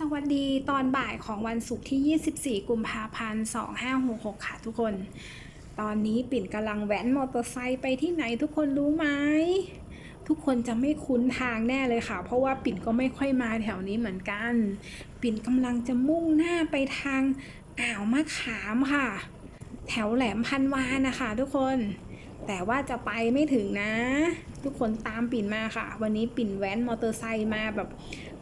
สวัสดีตอนบ่ายของวันศุกร์ที่ 24 กุมภาพันธ์ 2566 ค่ะทุกคน ตอนนี้ปิ่นกำลังแว้นมอเตอร์ไซค์ไปที่ไหนทุกคนรู้ไหม ทุกคนจะไม่คุ้นทางแน่เลยค่ะ เพราะว่าปิ่นก็ไม่ค่อยมาแถวนี้เหมือนกัน ปิ่นกำลังจะมุ่งหน้าไปทางอ่าวมะขามค่ะ แถวแหลมพันวานะคะทุกคน แต่ว่าจะไปไม่ถึงนะ ทุกคนตามปิ่นมาค่ะ วันนี้ปิ่นแว้นมอเตอร์ไซค์มาแบบ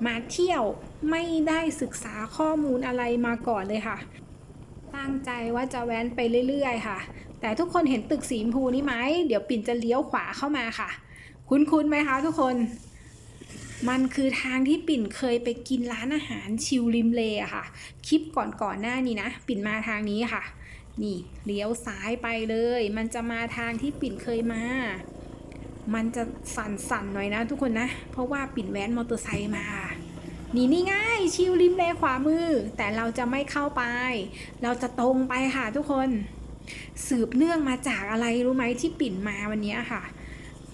มาเที่ยวไม่ได้ศึกษาข้อมูลอะไรมาก่อนเลยค่ะ ตั้งใจว่าจะแว้นไปเรื่อยๆ ค่ะ แต่ทุกคนเห็นตึกสีชมพูนี้ไหมเดี๋ยวปิ่นจะเลี้ยวขวาเข้ามาค่ะ คุ้นๆไหมคะทุกคน มันคือทางที่ปิ่นเคยไปกินร้านอาหารชิลริมเลอะค่ะ คลิปก่อนๆหน้านี้นะ ปิ่นมาทางนี้ค่ะ นี่เลี้ยวซ้ายไปเลย มันจะมาทางที่ปิ่นเคยมา มันจะสั่นๆหน่อยนะทุกคนนะ เพราะว่าปิ่นแว้นมอเตอร์ไซค์มานี่นี่ง่ายชิลริมเลขวามือ แต่เราจะไม่เข้าไป เราจะตรงไปค่ะทุกคน สืบเนื่องมาจากอะไรรู้ไหมที่ปิ่นมาวันนี้ค่ะ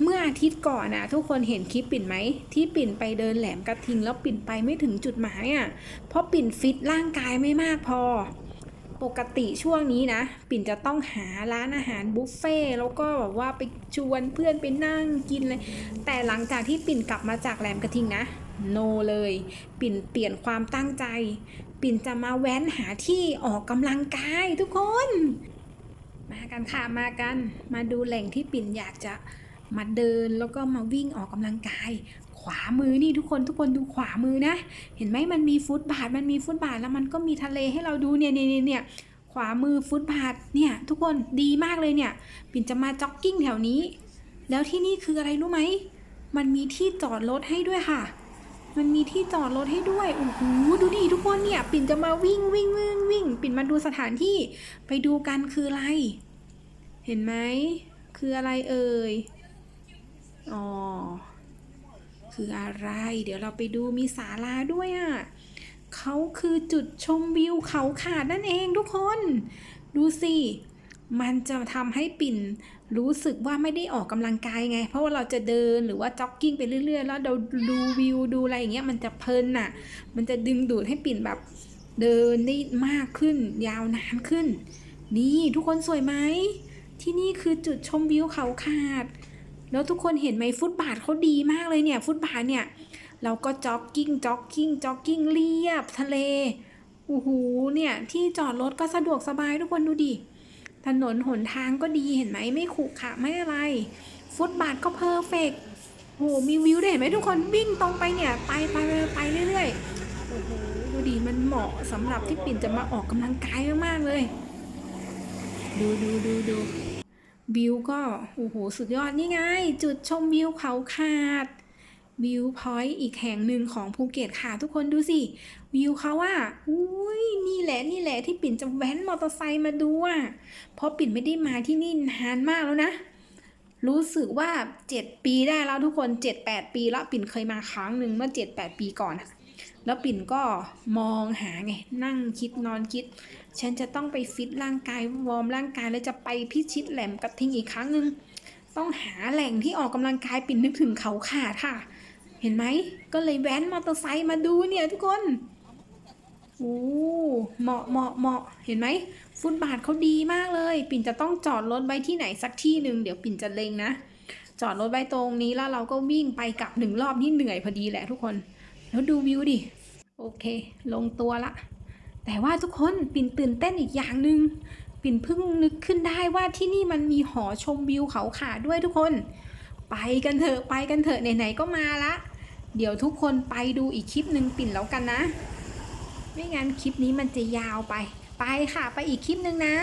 เมื่ออาทิตย์ก่อนนะทุกคนเห็นคลิปปิ่นไหมที่ปิ่นไปเดินแหลมกระทิงแล้วปิ่นไปไม่ถึงจุดหมายอะเพราะปิ่นฟิตร่างกายไม่มากพอ ปกติช่วงนี้นะ ปิ่นจะต้องหาร้านอาหารบุฟเฟ่แล้วก็แบบว่าไปชวนเพื่อนไปนั่งกินเลย แต่หลังจากที่ปิ่นกลับมาจากแหลมกระทิงนะ โนเลย ปิ่นเปลี่ยนความตั้งใจ ปิ่นจะมาแว้นหาที่ออกกำลังกายทุกคน มากันค่ะมากัน มาดูแหล่งที่ปิ่นอยากจะมาเดินแล้วก็มาวิ่งออกกำลังกาย ขวามือนี่ทุกคนทุกคนดูขวามือนะ เห็นไหมมันมีฟุตบาทมันมีฟุตบาทแล้วมันก็มีทะเลให้เราดูเนี่ยเนี่ยเนี่ยเนี่ยขวามือฟุตบาทเนี่ยทุกคนดีมากเลยเนี่ยปิ่นจะมาจ็อกกิ้งแถวนี้ แล้วที่นี่คืออะไรรู้ไหมมันมีที่จอดรถให้ด้วยค่ะ มันมีที่จอดรถให้ด้วยโอ้โหดูดิทุกคนเนี่ย ปิ่นจะมาวิ่งวิ่งวิ่งวิ่ง ปิ่นมาดูสถานที่ไปดูกันคืออะไร เห็นไหมคืออะไรเอ่ยอ๋อ คืออะไร เดี๋ยวเราไปดูมีศาลาด้วยอะเขาคือจุดชมวิวเขาขาดนั่นเองทุกคน ดูสิ มันจะทำให้ปิ่นรู้สึกว่าไม่ได้ออกกำลังกายไง เพราะว่าเราจะเดินหรือว่าจ็อกกิ้งไปเรื่อยๆ แล้วเราดูวิวดูอะไรอย่างเงี้ยมันจะเพลินน่ะ มันจะดึงดูดให้ปิ่นแบบเดินได้มากขึ้น ยาวนานขึ้น นี่ทุกคนสวยไหม ที่นี่คือจุดชมวิวเขาขาด แล้วทุกคนเห็นไหมฟุตบาทเขาดีมากเลยเนี่ย ฟุตบาทเนี่ย เราก็จ็อกกิ้งจ็อกกิ้งจ็อกกิ้งเรียบทะเลโอ้โหเนี่ย ที่จอดรถก็สะดวกสบายทุกคนดูดิถนนหนทางก็ดีเห็นไหมไม่ขรุขระไม่อะไร ฟุตบาทก็เพอร์เฟกโหมีวิวด้เห็นไหมทุกคนวิ่งตรงไปเนี่ย ไปไปไปไปเรื่อยๆโอ้โหดูดิมันเหมาะสำหรับที่ปิ่นจะมาออกกำลังกายมากๆเลย ดูดูดูดู วิวก็โอ้โหสุดยอดนี่ไง จุดชมวิวเขาขาดวิวพอยต์อีกแห่งหนึ่งของภูเก็ตค่ะ ทุกคนดูสิวิวเขาว่าอุ้ยนี่แหละนี่แหละที่ปิ่นจะแว้นมอเตอร์ไซค์มาดูอะเพราะปิ่นไม่ได้มาที่นี่นานมากแล้วนะ รู้สึกว่าเจ็ดปีได้แล้วทุกคนเจ็ดแปดปีแล้วปิ่นเคยมาครั้งหนึ่งเมื่อเจ็ดแปดปีก่อนอะ แล้วปิ่นก็มองหาไง นั่งคิดนอนคิด ฉันจะต้องไปฟิตร่างกายวอร์มร่างกายแล้วจะไปพิชิตแหลมกระทิงอีกครั้งหนึ่งต้องหาแหล่งที่ออกกำลังกายปิ่นนึกถึงเขาขาดค่ะ เห็นไหมก็เลยแว้นมอเตอร์ไซค์มาดูเนี่ยทุกคนโอ้เหมาะเหมาะเหมาะเห็นไหมฟุตบาทเขาดีมากเลย ปิ่นจะต้องจอดรถไว้ที่ไหนสักที่หนึ่งเดี๋ยวปิ่นจะเลงนะจอดรถไว้ตรงนี้แล้วเราก็วิ่งไปกลับหนึ่งรอบนี่เหนื่อยพอดีแหละทุกคน แล้วดูวิวดิ โอเค ลงตัวละ แต่ว่าทุกคนปิ่นตื่นเต้นอีกอย่างหนึ่งปิ่นเพิ่งนึกขึ้นได้ว่าที่นี่มันมีหอชมวิวเขาขาด้วยทุกคน ไปกันเถอะไปกันเถอะไหนๆก็มาละเดี๋ยวทุกคนไปดูอีกคลิปหนึ่งปิ่นแล้วกันนะ ไม่งั้นคลิปนี้มันจะยาวไป ไปค่ะไปอีกคลิปหนึ่งนะ